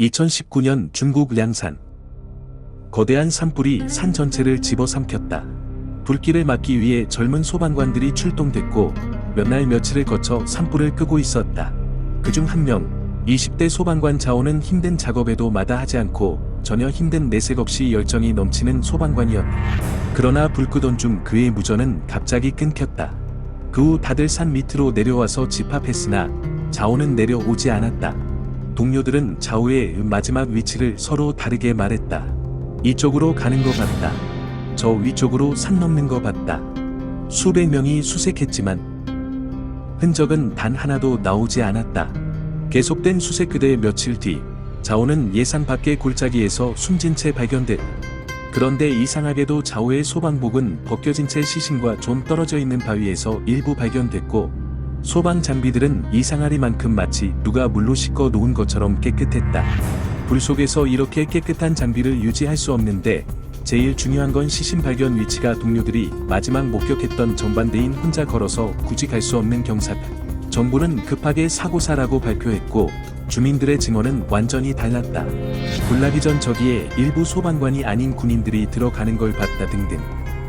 2019년 중국 량산. 거대한 산불이 산 전체를 집어삼켰다. 불길을 막기 위해 젊은 소방관들이 출동됐고 몇 날 며칠을 거쳐 산불을 끄고 있었다. 그중 한 명, 20대 소방관 자오는 힘든 작업에도 마다하지 않고 전혀 힘든 내색 없이 열정이 넘치는 소방관이었다. 그러나 불 끄던 중 그의 무전은 갑자기 끊겼다. 그 후 다들 산 밑으로 내려와서 집합했으나 자오는 내려오지 않았다. 동료들은 좌우의 마지막 위치를 서로 다르게 말했다. 이쪽으로 가는 것 같다. 저 위쪽으로 산 넘는 것 같다. 수백 명이 수색했지만 흔적은 단 하나도 나오지 않았다. 계속된 수색 그대 며칠 뒤 자오는 예상 밖의 골짜기에서 숨진 채 발견됐다. 그런데 이상하게도 좌우의 소방복은 벗겨진 채 시신과 좀 떨어져 있는 바위에서 일부 발견됐고 소방 장비들은 이상하리만큼 마치 누가 물로 씻고 놓은 것처럼 깨끗했다. 불 속에서 이렇게 깨끗한 장비를 유지할 수 없는데 제일 중요한 건 시신 발견 위치가 동료들이 마지막 목격했던 전반대인 혼자 걸어서 굳이 갈 수 없는 경사다. 정부는 급하게 사고사라고 발표했고 주민들의 증언은 완전히 달랐다. 불나기 전 저기에 일부 소방관이 아닌 군인들이 들어가는 걸 봤다 등등.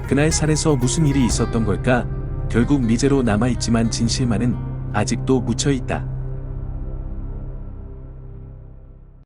그날 산에서 무슨 일이 있었던 걸까? 결국 미제로 남아있지만 진실만은 아직도 묻혀있다.